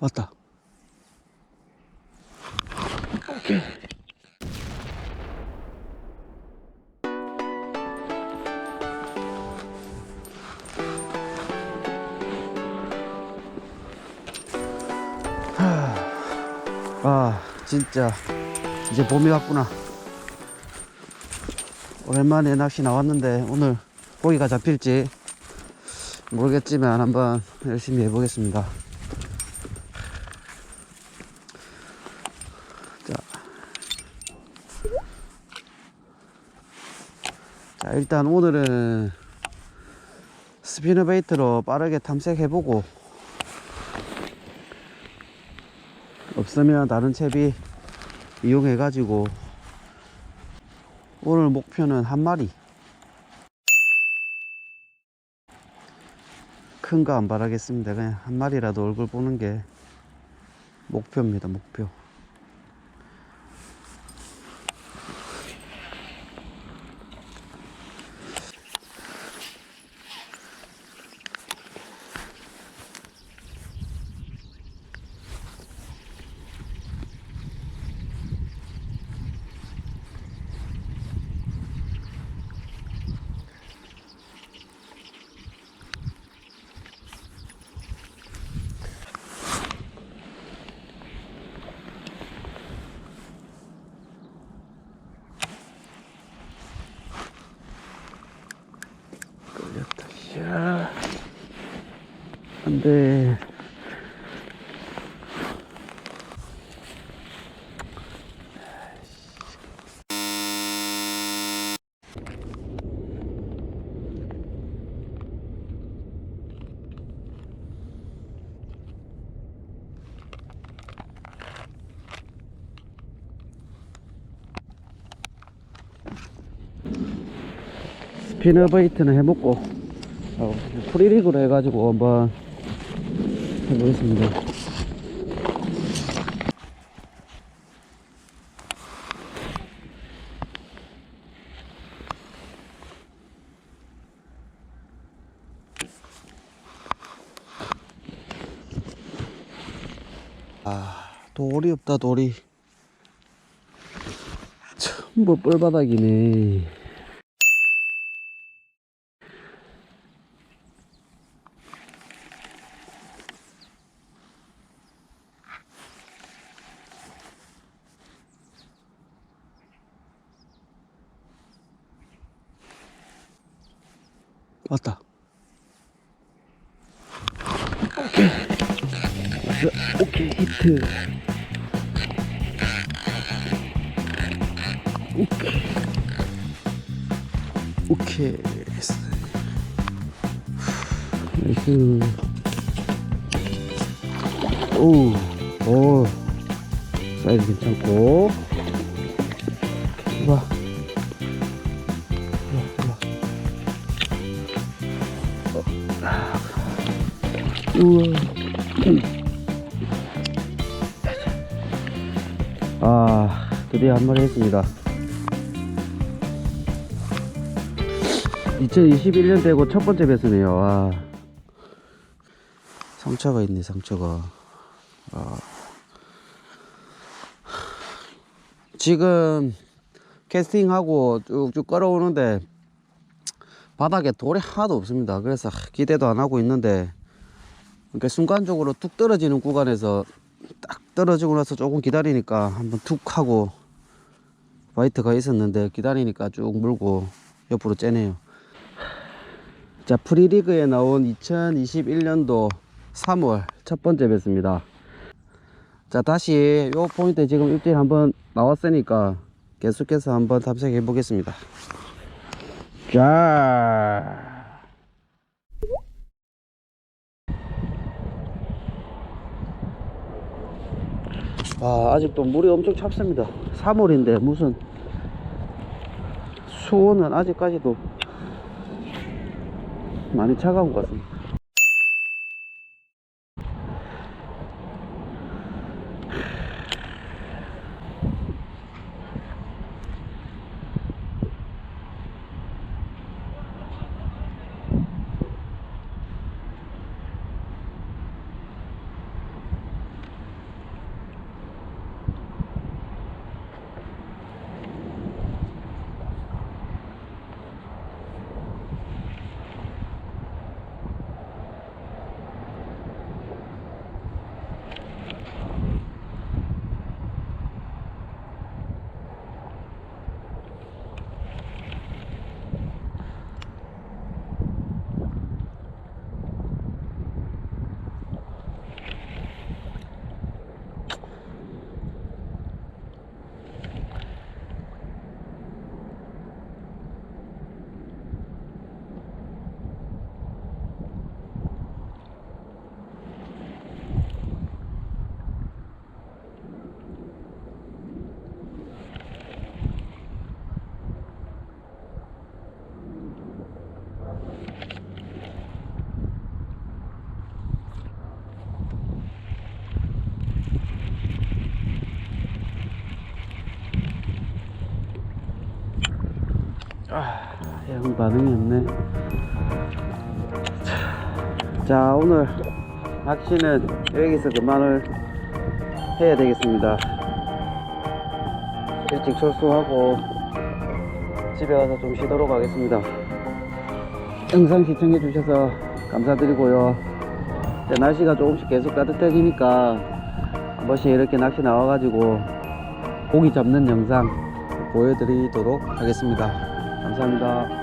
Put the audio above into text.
왔다. 하, 아, 진짜 이제 봄이 왔구나. 오랜만에 낚시 나왔는데 오늘 고기가 잡힐지 모르겠지만 한번 열심히 해보겠습니다. 자 일단 오늘은 스피너 베이트로 빠르게 탐색해보고 없으면 다른 채비 이용해 가지고 오늘 목표는 한 마리. 큰 거 안 바라겠습니다. 그냥 한 마리라도 얼굴 보는 게 목표입니다 목표 걸렸다 샤 안돼. 스피너베이트는 해먹고 어, 프리릭으로 해가지고 한번 해보겠습니다. 아 돌이 없다 돌이. 전부 뻘바닥이네 왔다. 오케이. 히트. 오케이. 오케이. 나이스. 오, 오. 사이즈 괜찮고. 봐. 우와. 아, 드디어 한 마리 했습니다. 2021년 되고 첫 번째 배스네요. 와. 상처가 있네, 상처가. 아. 지금 캐스팅하고 쭉쭉 끌어오는데 바닥에 돌이 하나도 없습니다. 그래서 기대도 안 하고 있는데 그러니까 순간적으로 툭 떨어지는 구간에서 딱 떨어지고 나서 조금 기다리니까 한번 툭 하고 화이트가 있었는데 기다리니까 쭉 물고 옆으로 째네요. 자 프리리그에 나온 2021년도 3월 첫 번째 뵀습니다. 자 다시 요 포인트 지금 입질 한번 나왔으니까 계속해서 한번 탐색해 보겠습니다. 자. 아, 아직도 물이 엄청 찹습니다. 3월인데 무슨 수온은 아직까지도 많이 차가운 것 같습니다. 형 반응이 없네. 자, 오늘 낚시는 여기서 그만을 해야 되겠습니다. 일찍 철수하고 집에 가서 좀 쉬도록 하겠습니다. 영상 시청해 주셔서 감사드리고요. 날씨가 조금씩 계속 따뜻해지니까 한 번씩 이렇게 낚시 나와가지고 고기 잡는 영상 보여드리도록 하겠습니다. 감사합니다.